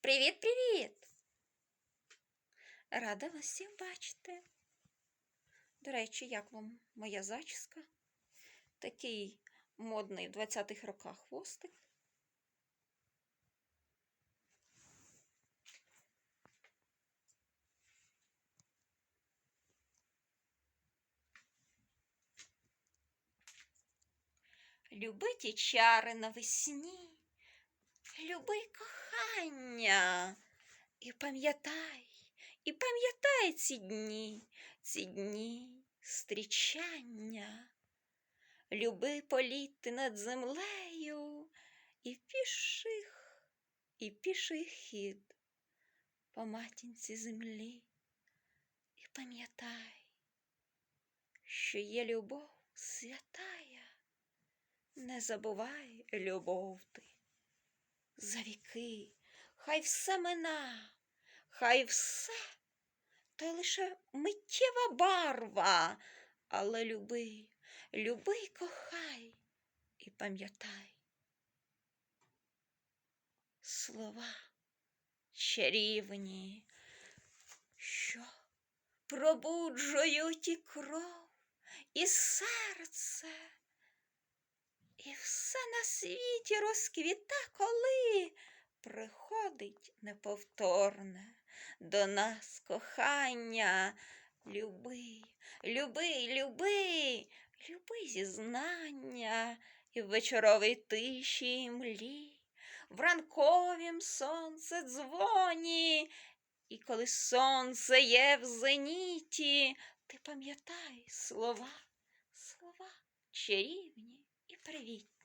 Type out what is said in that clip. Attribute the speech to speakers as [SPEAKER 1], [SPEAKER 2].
[SPEAKER 1] Привіт-привіт! Рада вас всіх бачити. До речі, як вам моя зачіска? Такий модний в 20-х роках хвостик. Люби ті чари навесні, люби кохання. І пам'ятай, і пам'ятай ці дні, ці дні зустрічання. Люби політи над землею і піших, і піший хід по матінці землі. І пам'ятай, що є любов святая. Не забувай, любов ти, за віки, хай все мина, хай все, то лише миттєва барва, але люби, люби й кохай і пам'ятай. Слова чарівні, що пробуджують і кров, і серце. І все на світі розквіта, коли приходить неповторне до нас кохання. Люби, люби, люби, люби зізнання і в вечоровій тиші і млі, в ранковім сонце дзвоні, і коли сонце є в зеніті, ти пам'ятай слова, слова чарівні і привітні.